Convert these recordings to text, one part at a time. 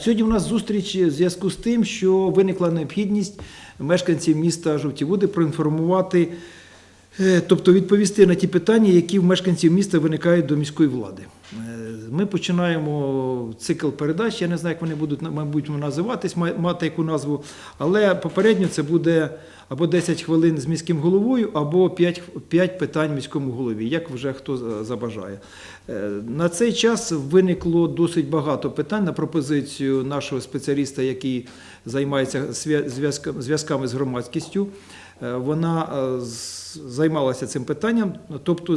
Сьогодні у нас зустріч в зв'язку з тим, що виникла необхідність мешканців міста Жовті Води проінформувати, е, тобто відповісти на ті питання, які в мешканців міста виникають до міської влади. Ми починаємо цикл передач. Я не знаю, як вони будуть мабуть називатись, мати яку назву, але попередньо це буде або 10 хвилин з міським головою, або 5, 5 питань міському голові, як вже хто забажає. Е, На цей час виникло досить багато питань на пропозицію нашого спеціаліста, який займається зв'язками з громадськістю. Е, Вона е, з- займалася цим питанням, тобто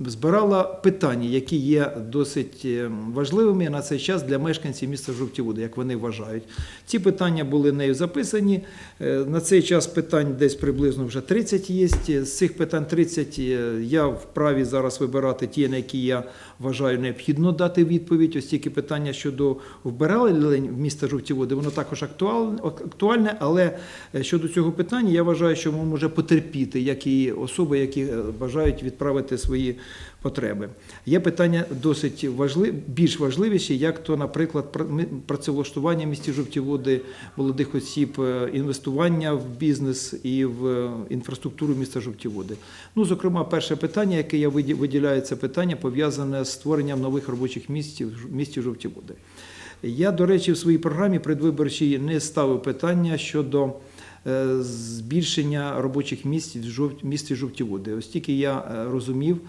збирала питання, які є досить е, важливими на цей час для мешканців міста Жовті Води, як вони вважають. Ці питання були нею записані. Е, На цей час питань десь приблизно вже 30 є. З цих питань 30 е, я вправі зараз вибирати ті, на які я вважаю необхідно дати відповідь. Ось тільки питання щодо вбиралень в міста Жовті Води, воно також актуальне, актуальне, але е, щодо цього питання я вважаю, що воно може потерпіти, як і особи, які е, бажають відправити свої потреби. Є питання досить важливі, більш важливіші, як то, наприклад, працевлаштування місті Жовті Води молодих осіб, е, інвестування в бізнес і в е, інфраструктуру міста Жовті Води. Ну, зокрема, перше питання, яке я виділяю, це питання пов'язане з створенням нових робочих місць в місті Жовті Води. Я, до речі, в своїй програмі предвиборчій не ставив питання щодо е, збільшення робочих місць в місті Жовті Води. Ось тільки я розумів,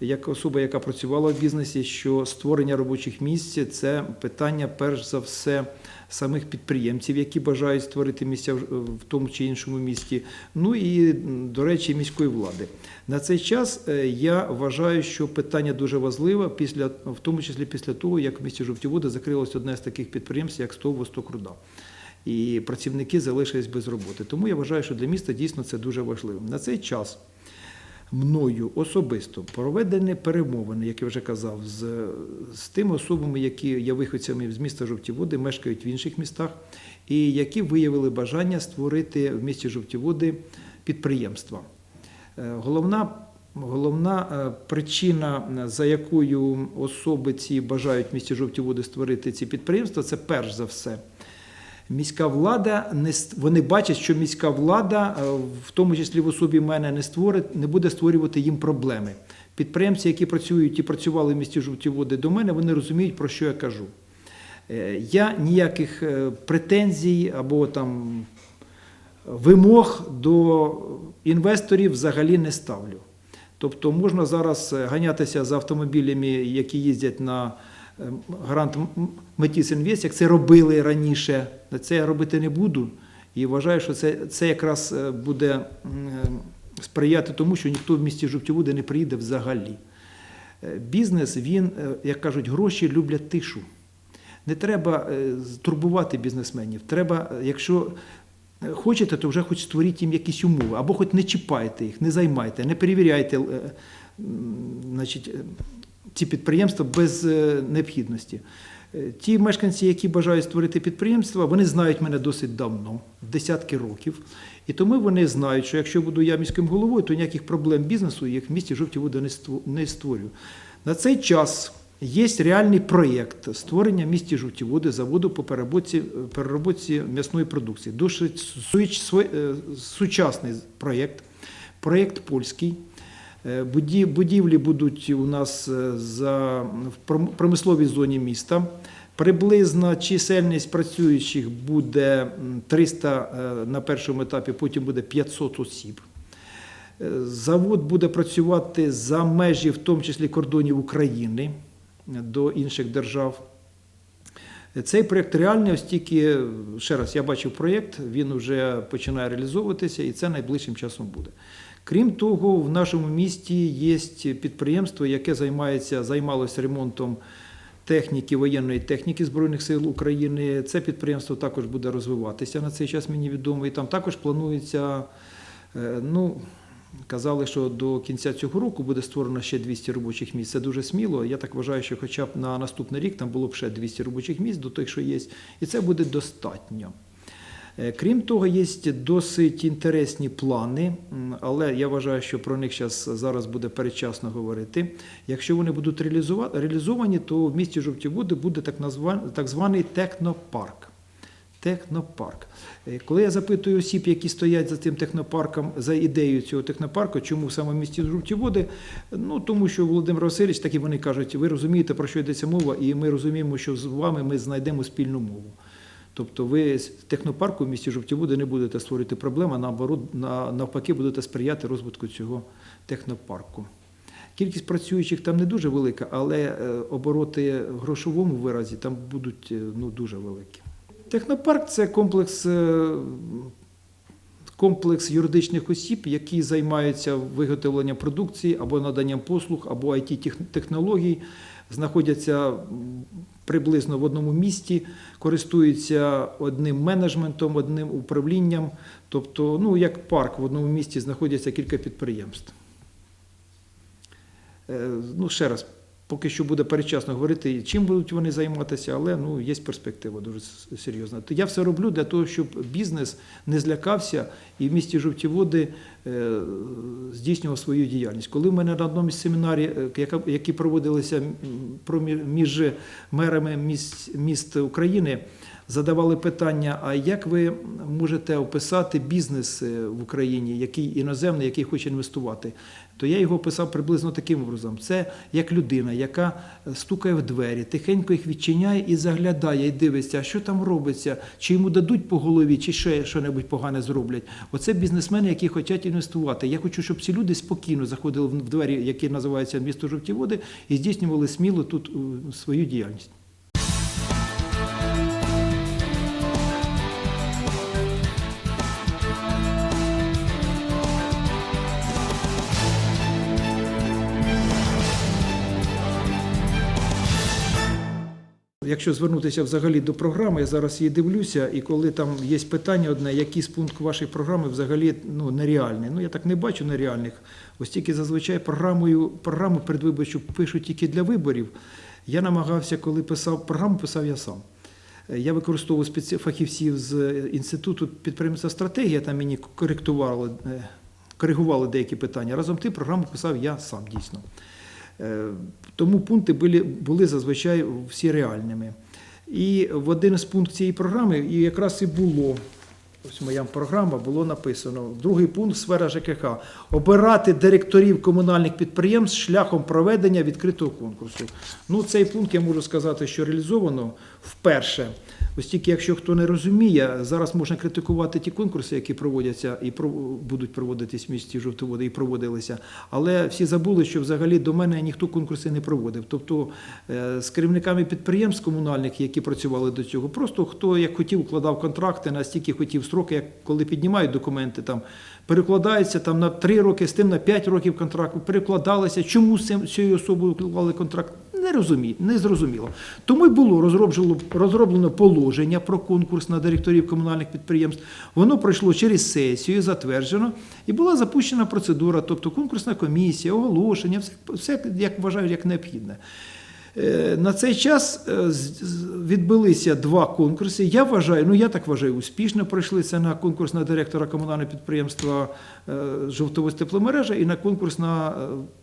як особа, яка працювала в бізнесі, що створення робочих місць це питання, перш за все, самих підприємців, які бажають створити місця в тому чи іншому місті. Ну і, до речі, міської влади. На цей час е, я вважаю, що питання дуже важливе, після, в тому числі після того, як в місті Жовті Води закрилось одне з таких підприємств, як СТОВ «Восток Руда. І працівники залишились без роботи. Тому я вважаю, що для міста дійсно це дуже важливо. На цей час мною особисто проведені перемовини, як я вже казав, з, з тими особами, які є виходцями з міста Жовті Води, мешкають в інших містах, і які виявили бажання створити в місті Жовті Води підприємства. Е, Головна, головна е, причина, за якою особи ці бажають в місті Жовті Води створити ці підприємства, це перш за все. Міська влада не вони бачать, що міська влада, е, в тому числі в особі мене, не створить, не буде створювати їм проблеми. Підприємці, які працюють і працювали в місті Жовті Води до мене, вони розуміють, про що я кажу. Е, Я ніяких е, претензій або там вимог до інвесторів взагалі не ставлю. Тобто можна зараз ганятися за автомобілями, які їздять на грант Метіс Інвест, як це робили раніше. Це я робити не буду. І вважаю, що це, це якраз е, буде е, сприяти тому, що ніхто в місті Жовтівуди не приїде взагалі. Е, Бізнес, він, як кажуть, гроші люблять тишу. Не треба турбувати бізнесменів. Треба, якщо хочете, то вже хоч створіть їм якісь умови, або хоч не чіпайте їх, не займайте, не перевіряйте значить, ці підприємства без необхідності. Е, Ті мешканці, які бажають створити підприємства, вони знають мене досить давно, десятки років. І тому вони знають, що якщо буду я міським головою, то ніяких проблем бізнесу їх в місті жовті води не ству- не створю. На цей час є реальний проєкт створення в місті жовті води заводу по переробці, переробці м'ясної продукції. Дуже сучасний проєкт, проєкт польський. Е, буді- Будівлі будуть у нас е, в промисловій зоні міста. Приблизна чисельність працюючих буде 300 е, на першому етапі, потім буде 500 осіб. Завод буде працювати за межі, в тому числі кордонів України до інших держав. Цей проєкт реальний, ось тільки, ще раз, я бачив проєкт, він вже починає реалізовуватися, і це найближчим часом буде. Крім того, в нашому місті є підприємство, яке займається, займалося ремонтом техніки, воєнної техніки Збройних сил України. Це підприємство також буде розвиватися на цей час, мені відомо. І там також планується, е, ну, казали, що до кінця цього року буде створено ще 200 робочих місць. Це дуже сміло. Я так вважаю, що хоча б на наступний рік там було б ще 200 робочих місць до тих, що є. І це буде достатньо. Е, Крім того, є досить інтересні плани, але я вважаю, що про них зараз, зараз буде передчасно говорити. Якщо вони будуть реалізовані, то в місті Жовті Води буде так, назва- так званий технопарк. Технопарк. Е, Коли я запитую осіб, які стоять за цим технопарком, за ідеєю цього технопарку, чому в місті Жовті Води, ну тому що Володимир Васильович, так і вони кажуть, ви розумієте, про що йдеться мова, і ми розуміємо, що з вами ми знайдемо спільну мову. Тобто ви з технопарку в місті Жовтіводи не будете створити проблем, а наоборот, на- навпаки, будете сприяти розвитку цього технопарку. Кількість працюючих там не дуже велика, але е, обороти в грошовому виразі там будуть е, ну, дуже великі. Технопарк це комплекс, е, комплекс юридичних осіб, які займаються виготовленням продукції або наданням послуг, або it технологій, знаходяться приблизно в одному місті, користуються одним менеджментом, одним управлінням. Тобто, ну, як парк в одному місті знаходяться кілька підприємств. Е, Ну, ще раз, поки що буде передчасно говорити, чим будуть вони займатися, але ну, є перспектива дуже серйозна. То я все роблю для того, щоб бізнес не злякався і в місті Жовті Води е, здійснював свою діяльність. Коли в мене на одному із семінарів, е, які проводилися між мерами міст України, задавали питання: а як ви можете описати бізнес е, в Україні, який іноземний, який хоче інвестувати? То я його описав приблизно таким образом: це як людина, яка стукає в двері, тихенько їх відчиняє і заглядає, і дивиться, а що там робиться, чи йому дадуть по голові, чи ще що-небудь погане зроблять. Оце бізнесмени, які хочуть інвестувати. Я хочу, щоб ці люди спокійно заходили в двері, які називаються місто Жовті Води, і здійснювали сміло тут е, свою діяльність. Якщо звернутися взагалі до програми, я зараз її дивлюся, і коли там є питання одне, який з пункту вашої програми взагалі ну, нереальний. Ну я так не бачу нереальних. Ось тільки зазвичай програмою, програму передвиборчу пишуть тільки для виборів. Я намагався, коли писав програму, писав я сам. Е, Я використовував фахівців з е, інституту підприємства стратегія, там мені коректували, е, коригували деякі питання. Разом тим програму писав я сам дійсно. Тому пункти були, були зазвичай всі реальними. І в один з пунктів цієї програми і якраз і було. Ось моя програма було написано. Другий пункт сфера ЖКХ. Обирати директорів комунальних підприємств шляхом проведення відкритого конкурсу. Ну, цей пункт я можу сказати, що реалізовано вперше. Ось тільки якщо хто не розуміє, зараз можна критикувати ті конкурси, які проводяться і будуть проводитись в місті Жовтоводи і проводилися. Але всі забули, що взагалі до мене ніхто конкурси не проводив. Тобто е, з керівниками підприємств комунальних, які працювали до цього, просто хто як хотів, укладав контракти, настільки хотів строки, як коли піднімають документи, там перекладаються там на 3 роки, з тим на 5 років контракту, перекладалися. Чому з цією особою уклали контракт? Не розумі, не зрозуміло. Тому й було розроблено, розроблено положення про конкурс на директорів комунальних підприємств. Воно пройшло через сесію, затверджено, і була запущена процедура, тобто конкурсна комісія, оголошення, все, все як вважають, як необхідне. Е, На цей час е, відбулися два конкурси. Я вважаю, ну я так вважаю, успішно пройшли це на конкурс на директора комунального підприємства е, Жовтовось тепломережа і на конкурс на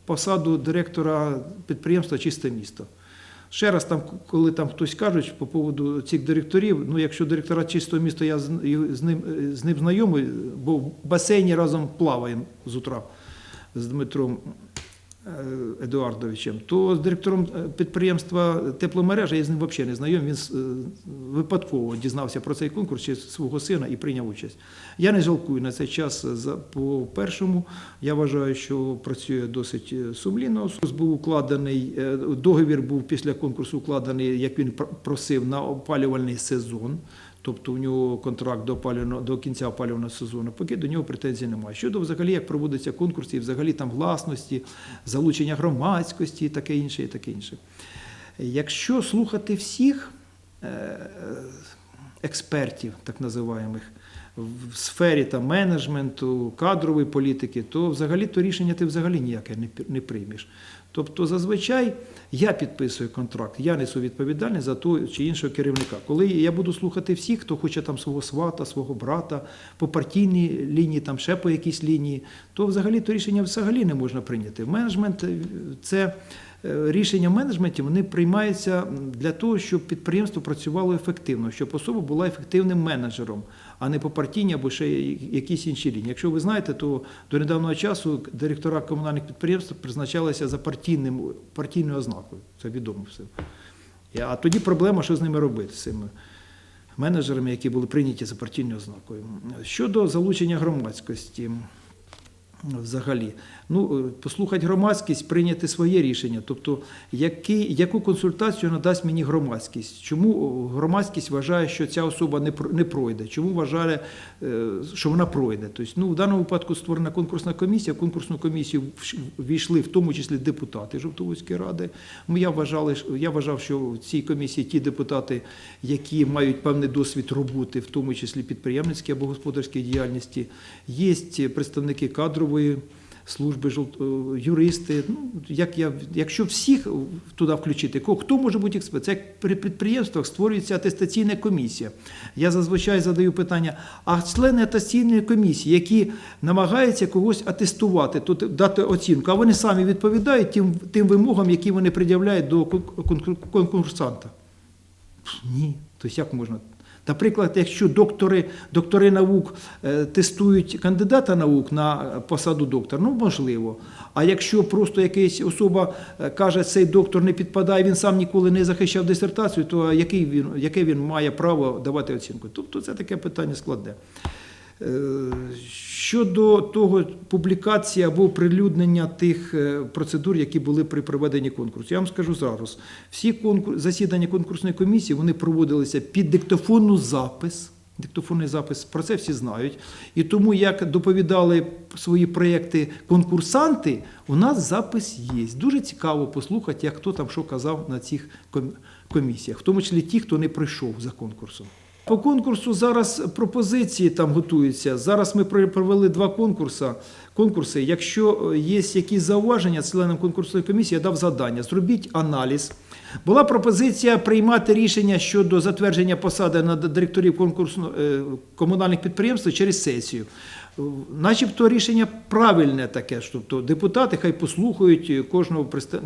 посаду директора підприємства Чисте місто. Ще раз, там, коли там хтось каже по поводу цих директорів, ну якщо директора чистого міста, я з, ним, з ним знайомий, бо в басейні разом плаваємо з утра з Дмитром Едуардовичем, то з директором е, підприємства тепломережа я з ним взагалі не знайомий. Він е, випадково дізнався про цей конкурс через свого сина і прийняв участь. Я не жалкую на цей час по першому. Я вважаю, що працює досить е, сумлінно. Був укладений е, договір був після конкурсу укладений, як він просив, на опалювальний сезон. Тобто у нього контракт до, опалювального- до кінця опалювального сезону, поки до нього претензій немає. Щодо взагалі, як проводиться конкурс, і взагалі там гласності, залучення громадськості і таке інше, і таке інше. Якщо слухати всіх е, експертів, так називаємих, в сфері там, менеджменту, кадрової політики, то взагалі то рішення ти взагалі ніяке не, приймеш. Тобто, зазвичай я підписую контракт, я несу відповідальність за того чи іншого керівника. Коли я буду слухати всіх, хто хоче там свого свата, свого брата, по партійній лінії, там ще по якійсь лінії, то взагалі то рішення взагалі не можна прийняти. Менеджмент е, це рішення в менеджменті вони приймаються для того, щоб підприємство працювало ефективно, щоб особа була ефективним менеджером, а не по партійній або ще якісь інші лінії. Якщо ви знаєте, то до недавнього часу директора комунальних підприємств призначалися за партійним, партійною ознакою. Це відомо все. А тоді проблема, що з ними робити, з цими менеджерами, які були прийняті за партійною ознакою. Щодо залучення громадськості. Взагалі, ну е, послухати громадськість, прийняти своє рішення. Тобто, який, яку консультацію надасть мені громадськість? Чому громадськість вважає, що ця особа не не пройде? Чому вважає, е, що вона пройде? Тобто, ну в даному випадку створена конкурсна комісія. В конкурсну комісію війшли в тому числі депутати Жовтоводської ради. Ну, Я вважали, я вважав, що в цій комісії ті депутати, які мають певний досвід роботи, в тому числі підприємницькій або господарській діяльності, є представники кадрової служби, е, юристи. Ну, як я, якщо всіх туди включити, хто може бути експерт? Це як при підприємствах створюється атестаційна комісія. Я зазвичай задаю питання: а члени атестаційної комісії, які намагаються когось атестувати, тут дати оцінку, а вони самі відповідають тим, тим вимогам, які вони пред'являють до кон- кон- конкурсанта? Ні. Тобто як можна? Наприклад, якщо доктори, доктори наук е, тестують кандидата наук на посаду доктора, ну можливо. А якщо просто якась особа е, каже, цей доктор не підпадає, він сам ніколи не захищав дисертацію, то який він, яке він має право давати оцінку? Тобто це таке питання складне. Е, Щодо того публікації або прилюднення тих е, процедур, які були при проведенні конкурсу, я вам скажу зараз: всі конкур... засідання конкурсної комісії вони проводилися під диктофонну запис. Диктофонний запис про це всі знають. І тому, як доповідали свої проєкти конкурсанти, у нас запис є. Дуже цікаво послухати, як хто там що казав на цих комісіях, в тому числі ті, хто не прийшов за конкурсом. По конкурсу зараз пропозиції там готуються. Зараз ми про- провели два конкурси. конкурси. Якщо е, є якісь зауваження членам конкурсної комісії, я дав завдання. Зробіть аналіз. Була пропозиція приймати рішення щодо затвердження посади на директорів конкурсу е, комунальних підприємств через сесію. Начебто рішення правильне таке, тобто депутати хай послухають е, кожного е,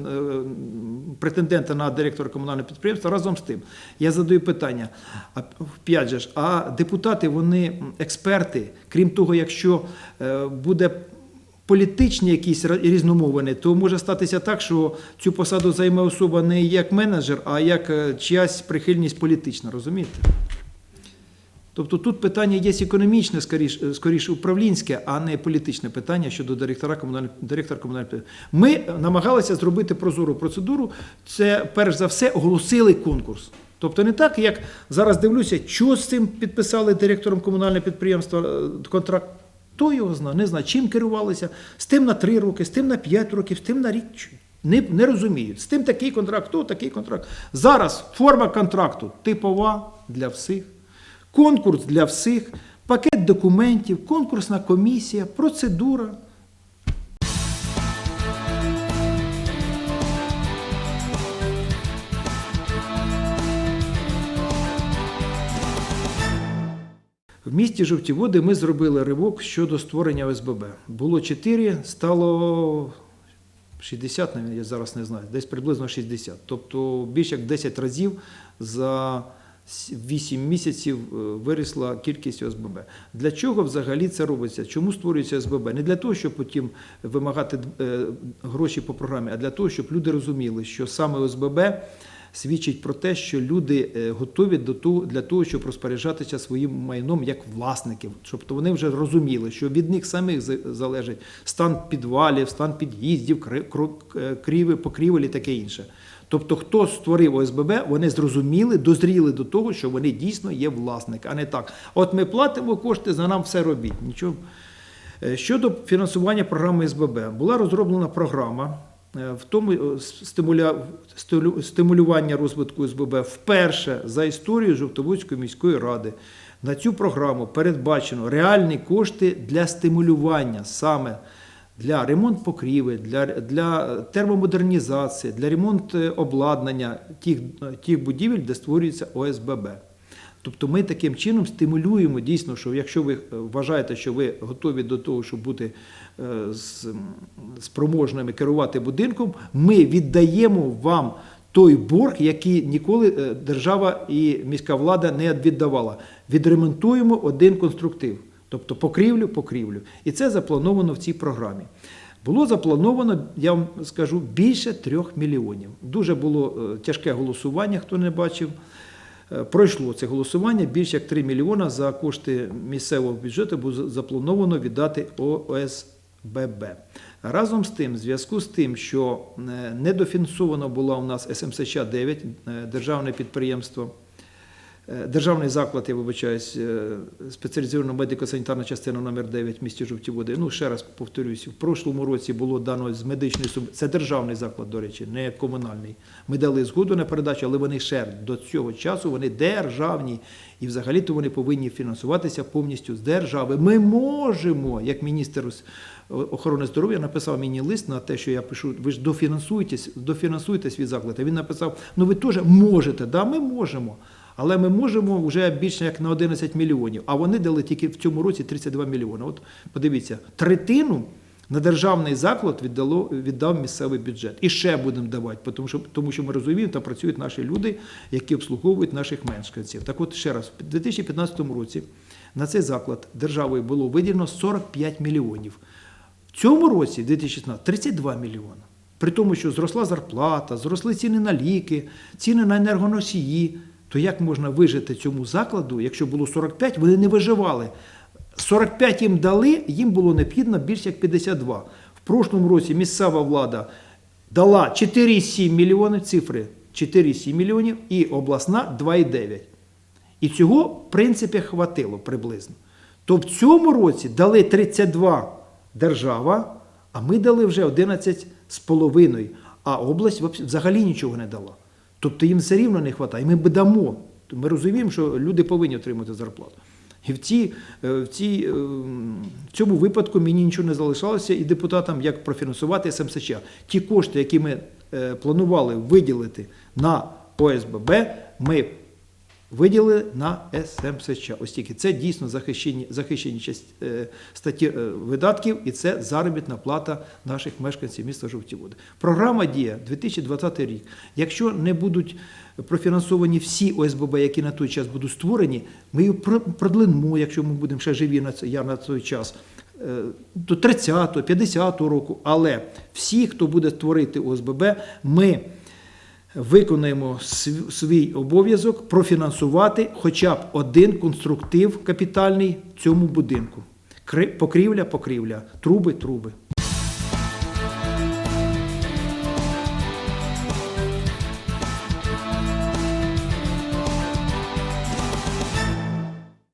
претендента на директора комунального підприємства разом з тим. Я задаю питання: а п'ять же ж, а депутати вони експерти, крім того, якщо е, буде політичні якісь різномовини, то може статися так, що цю посаду займе особа не як менеджер, а як чиясь прихильність політична, розумієте? Тобто тут питання є економічне, скоріш, е, скоріше управлінське, а не політичне питання щодо директора комунального директора комунального. Ми намагалися зробити прозору процедуру. Це перш за все оголосили конкурс. Тобто не так, як зараз дивлюся, що з цим підписали директором комунального підприємства е, контракт. Хто його знає, не знає, чим керувалися, з тим на три роки, з тим на п'ять років, з тим на рік. Не, не розуміють. З тим такий контракт, то такий контракт. Зараз форма контракту типова для всіх, конкурс для всіх, пакет документів, конкурсна комісія, процедура. В місті Жовті Води ми зробили ривок щодо створення ОСББ. Було 4, стало 60, я зараз не знаю, десь приблизно 60. Тобто більше як 10 разів за 8 місяців е, виросла кількість ОСББ. Для чого взагалі це робиться? Чому створюється ОСББ? Не для того, щоб потім вимагати е, гроші по програмі, а для того, щоб люди розуміли, що саме ОСББ свідчить про те, що люди е, готові до того, для того, щоб розпоряджатися своїм майном як власників. Тобто вони вже розуміли, що від них самих залежить стан підвалів, стан під'їздів, покрівель і таке інше. Тобто, хто створив ОСББ, вони зрозуміли, дозріли до того, що вони дійсно є власники, а не так. От ми платимо кошти, за нам все робіть. Нічого. Е, Щодо фінансування програми СББ, була розроблена програма е, в тому е, стимулювання розвитку СББ вперше за історію Жовтоводської міської ради. На цю програму передбачено реальні кошти для стимулювання саме для ремонт покрівель, для, для термомодернізації, для ремонту обладнання тих, тих будівель, де створюється ОСББ. Тобто ми таким чином стимулюємо дійсно, що якщо ви е, вважаєте, що ви готові до того, щоб бути е, спроможними керувати будинком, ми віддаємо вам той борг, який ніколи е, держава і міська влада не віддавала. Відремонтуємо один конструктив, тобто покрівлю, покрівлю. І це заплановано в цій програмі. Було заплановано, я вам скажу, більше трьох мільйонів. Дуже було е, тяжке голосування, хто не бачив. Е, Пройшло це голосування. Більше як 3 мільйона за кошти місцевого бюджету було заплановано віддати ОСББ. Разом з тим, в зв'язку з тим, що е, недофінансовано була у нас СМСЧ 9 е, державне підприємство. Е, Державний заклад, я вибачаюсь, е, спеціалізована медико-санітарна частина номер 9 в місті Жовті Води. Ну, ще раз повторюсь, в прошлому році було дано з медичної суб... Це державний заклад, до речі, не комунальний. Ми дали згоду на передачу, але вони ще до цього часу вони державні. І взагалі-то вони повинні фінансуватися повністю з держави. Ми можемо, як міністр охорони здоров'я написав мені лист на те, що я пишу, ви ж дофінансуєтесь, дофінансуєте свій заклад. Він написав: ну ви теж можете, да, ми можемо. Але ми можемо вже більше як на 11 мільйонів. А вони дали тільки в цьому році 32 мільйони. От подивіться, третину на державний заклад віддало, віддав місцевий бюджет. І ще будемо давати, тому що, тому що ми розуміємо, там працюють наші люди, які обслуговують наших мешканців. Так от ще раз, в 2015 році на цей заклад державою було виділено 45 мільйонів. В цьому році, 2016, 32 мільйони. При тому, що зросла зарплата, зросли ціни на ліки, ціни на енергоносії. То як можна вижити цьому закладу, якщо було 45, вони не виживали. 45 їм дали, їм було необхідно більше як 52. В прошлому році місцева влада дала 4,7 мільйони цифри, 4,7 мільйонів і обласна 2,9. І цього, в принципі, хватило приблизно. То в цьому році дали 32 держава, а ми дали вже 11 з половиною, а область взагалі нічого не дала. Тобто їм все рівно не вистачає. Ми б дамо. Ми розуміємо, що люди повинні отримати зарплату. І в, ці, е, в, цій, е, в цьому випадку мені нічого не залишалося і депутатам, як профінансувати СМСЧ. Ті кошти, які ми е, планували виділити на ОСББ, ми виділили на СМСЧ. Ось тільки це дійсно захищені, захищені е, статті е, видатків, і це заробітна плата наших мешканців міста Жовті Води. Програма діє 2020 рік. Якщо не будуть профінансовані всі ОСББ, які на той час будуть створені, ми її про- продлинимо, якщо ми будемо ще живі на це, я на той час. е, До 30-го, 50-го року, але всі, хто буде створити ОСББ, ми виконаємо свій обов'язок профінансувати хоча б один конструктив капітальний в цьому будинку. Покрівля, покрівля, труби, труби.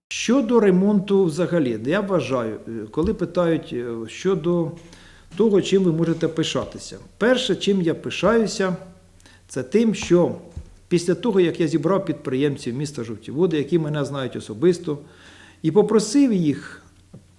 Щодо ремонту взагалі, я вважаю, е, коли питають е, щодо того, чим ви можете пишатися. Перше, чим я пишаюся, це тим, що після того, як я зібрав підприємців міста Жовті Води, які мене знають особисто, і попросив їх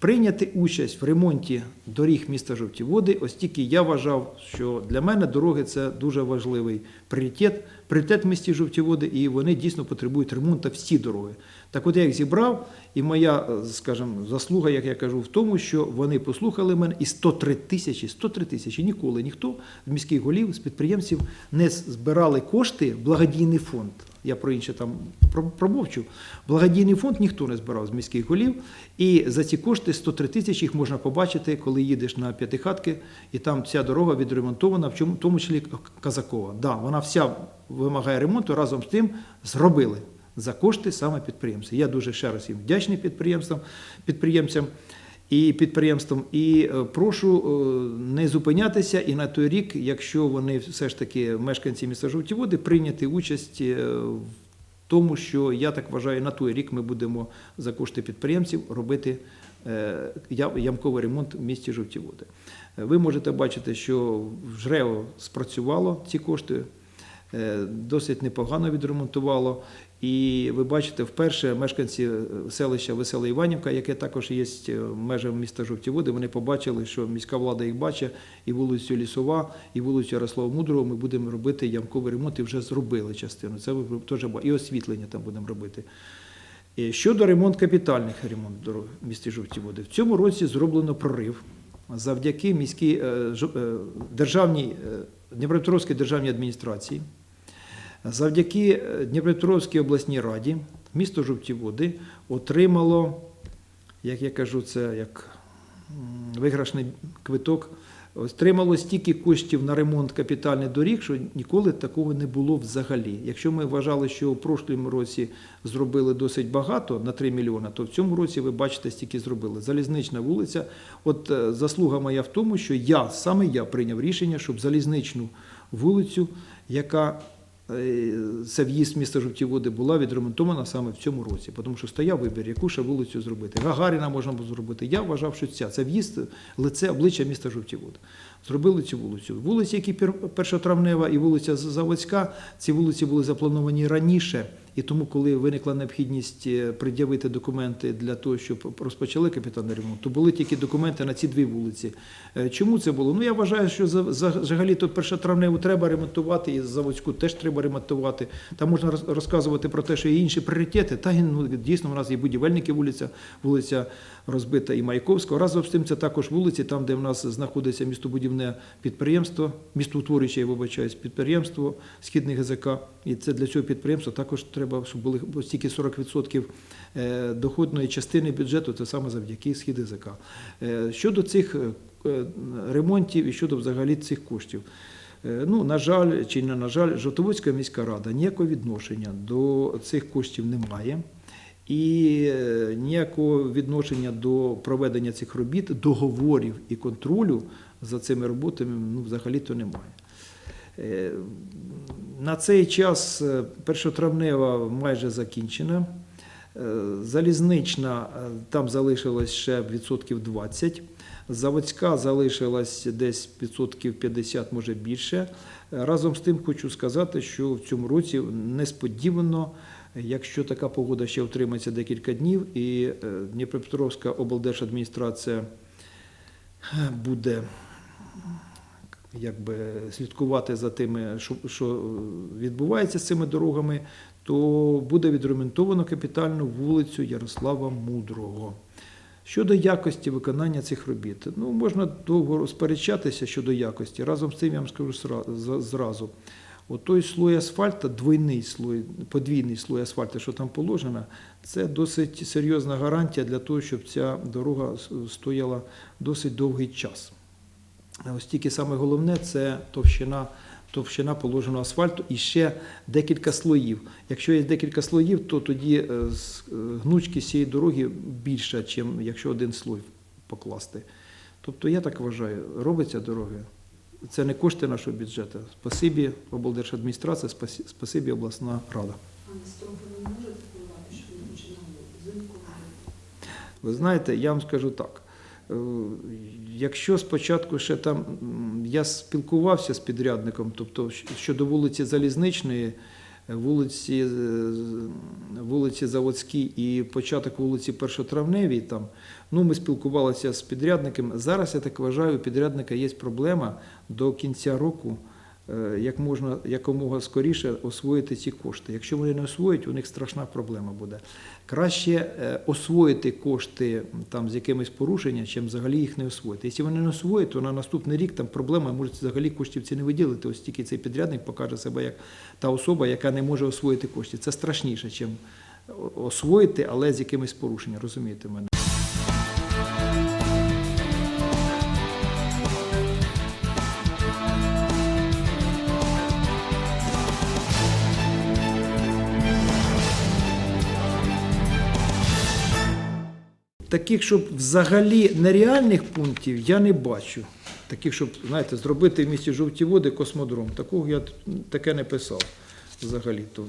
прийняти участь в ремонті доріг міста Жовті Води, оскільки я вважав, що для мене дороги це дуже важливий пріоритет, пріоритет в місті Жовті Води, і вони дійсно потребують ремонту всі дороги. Так от я їх зібрав, і моя, е, скажімо, заслуга, як я кажу, в тому, що вони послухали мене і 103 тисячі, 103 тисячі ніколи ніхто з міських голів, з підприємців не збирали кошти в благодійний фонд. Я про інше там промовчу. Благодійний фонд ніхто не збирав з міських голів. І за ці кошти 103 тисячі їх можна побачити, коли їдеш на п'ятихатки, і там ця дорога відремонтована, в тому числі Казакова. Да, вона вся вимагає ремонту, разом з тим зробили за кошти саме підприємців. Я дуже ще раз їм вдячний підприємствам, підприємцям і підприємствам. І е, прошу е, не зупинятися і на той рік, якщо вони все ж таки мешканці міста Жовті Води, прийняти участь е, в тому, що я так вважаю, на той рік ми будемо за кошти підприємців робити ямковий ремонт в місті Жовті Води. Ви можете бачити, що в спрацювало ці кошти. Досить непогано відремонтувало. І ви бачите, вперше мешканці е, селища Весела Іванівка, яке також є е, межами міста Жовті Води, вони побачили, що міська влада їх бачить, і вулицю Лісова, і вулицю Ярослава Мудрого ми будемо робити ямковий ремонт і вже зробили частину. Це теж і освітлення там будемо робити. Е, Щодо ремонт капітальних ремонт дорог в місті Жовті Води, в цьому році зроблено прорив завдяки міській державній Дніпропетровській державній адміністрації. Завдяки е, Дніпропетровській обласній раді місто Жовті Води отримало, як я кажу, це як виграшний квиток, отримало стільки коштів на ремонт капітальних доріг, що ніколи такого не було взагалі. Якщо ми вважали, що в прошлому році зробили досить багато на 3 мільйони, то в цьому році ви бачите, стільки зробили. Залізнична вулиця. От е, заслуга моя в тому, що я саме я прийняв рішення, щоб залізничну вулицю, яка це в'їзд міста Жовті Води була відремонтована саме в цьому році, тому що стояв вибір, яку ще вулицю зробити. Гагаріна можна було зробити. Я вважав, що ця це в'їзд, лице обличчя міста Жовті Води. Зробили цю вулицю. Вулиці, які пер- першотравнева і вулиця Заводська, ці вулиці були заплановані раніше. І тому, коли виникла необхідність е, пред'явити документи для того, щоб розпочали капітальний ремонт, то були тільки документи на ці дві вулиці. Е, Чому це було? Ну я вважаю, що за- за- взагалі то першотравневу треба ремонтувати, і заводську теж треба ремонтувати. Там можна розказувати про те, що є інші пріоритети. Та ну, дійсно у нас є будівельники вулиця, вулиця розбита і Маяковська. Разом з тим це також вулиці, там, де в нас знаходиться містобудівне підприємство, містоутворююче, я вибачаюсь, підприємство Східний ГЗК. І це для цього підприємства також треба, щоб були стільки 40% е, доходної частини бюджету, це саме завдяки Схід ГЗК. Е, Щодо цих е, ремонтів і щодо взагалі цих коштів. Ну, на жаль, чи не на жаль, Жовтоводська міська рада ніякого відношення до цих коштів не має. І ніякого відношення до проведення цих робіт, договорів і контролю за цими роботами ну, взагалі-то немає. Е, На цей час е, першотравнева майже закінчена. Е, Залізнична там залишилось ще відсотків 20. Заводська залишилась десь відсотків 50, може більше. Разом з тим хочу сказати, що в цьому році несподівано, якщо така погода ще утримається декілька днів, і Дніпропетровська облдержадміністрація буде якби слідкувати за тими, що, що відбувається з цими дорогами, то буде відремонтовано капітальну вулицю Ярослава Мудрого. Щодо якості виконання цих робіт, ну можна довго розперечатися щодо якості. Разом з цим я вам скажу зразу. От той слой асфальту, двойний слой, подвійний слой асфальту, що там положено, це досить серйозна гарантія для того, щоб ця дорога стояла досить довгий час. Ось тільки саме головне це товщина, товщина положеного асфальту і ще декілька слоїв. Якщо є декілька слоїв, то тоді е, е, гнучкість цієї дороги більша, ніж якщо один слой покласти. Тобто я так вважаю, робиться дороги. Це не кошти нашого бюджету. Спасибі облдержадміністрація, спасибі обласна рада. А на строго ви не можете впливати, щоб не починали взимку? Ви знаєте, я вам скажу так. Е, Якщо спочатку ще там я спілкувався з підрядником, тобто щодо вулиці Залізничної, е, вулиці, е, вулиці Заводській і початок вулиці Першотравневій, там, ну, ми спілкувалися з підрядником. Зараз я так вважаю, у підрядника є проблема до кінця року. Е, Як можна якомога скоріше освоїти ці кошти. Якщо вони не освоять, у них страшна проблема буде. Краще е, освоїти кошти там з якимись порушенням, чим взагалі їх не освоїти. Якщо вони не освоять, то на наступний рік там проблема може взагалі коштів ці не виділити. Ось тільки цей підрядник покаже себе як та особа, яка не може освоїти коштів. Це страшніше, чим освоїти, але з якимись порушенням. Розумієте мене? Таких, щоб взагалі нереальних пунктів я не бачу. Таких, щоб, знаєте, зробити в місті жовті води космодром. Такого я таке не писав взагалі. То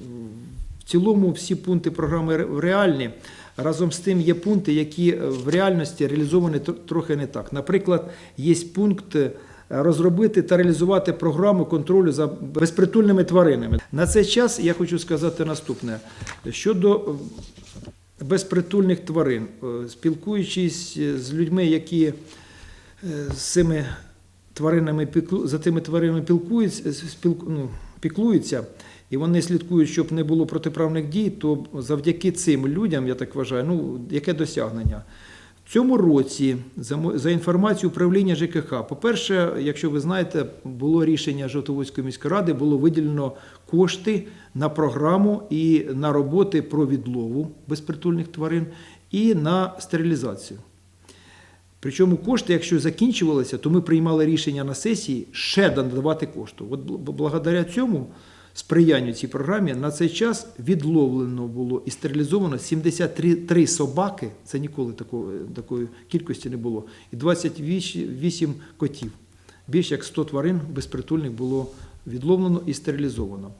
в цілому всі пункти програми реальні. Разом з тим є пункти, які е, в реальності реалізовані трохи не так. Наприклад, є пункт е, розробити та реалізувати програму контролю за безпритульними тваринами. На цей час я хочу сказати наступне щодо безпритульних тварин, Е, спілкуючись з людьми, які е, з цими тваринами за тими тваринами пілкуються, ну, піклуються, і вони слідкують, щоб не було протиправних дій, то завдяки цим людям, я так вважаю, ну яке досягнення? Цьому році, за, інформацією управління ЖКХ, по-перше, якщо ви знаєте, було рішення Жовтоводської міської ради, було виділено кошти на програму і на роботи про відлову безпритульних тварин і на стерилізацію. Причому кошти, якщо закінчувалися, то ми приймали рішення на сесії ще надавати кошти. От благодаря цьому сприянню цій програмі на цей час відловлено було і стерилізовано 73 три собаки, це ніколи такої, такої кількості не було, і 28 котів. Більше як 100 тварин безпритульних було відловлено і стерилізовано.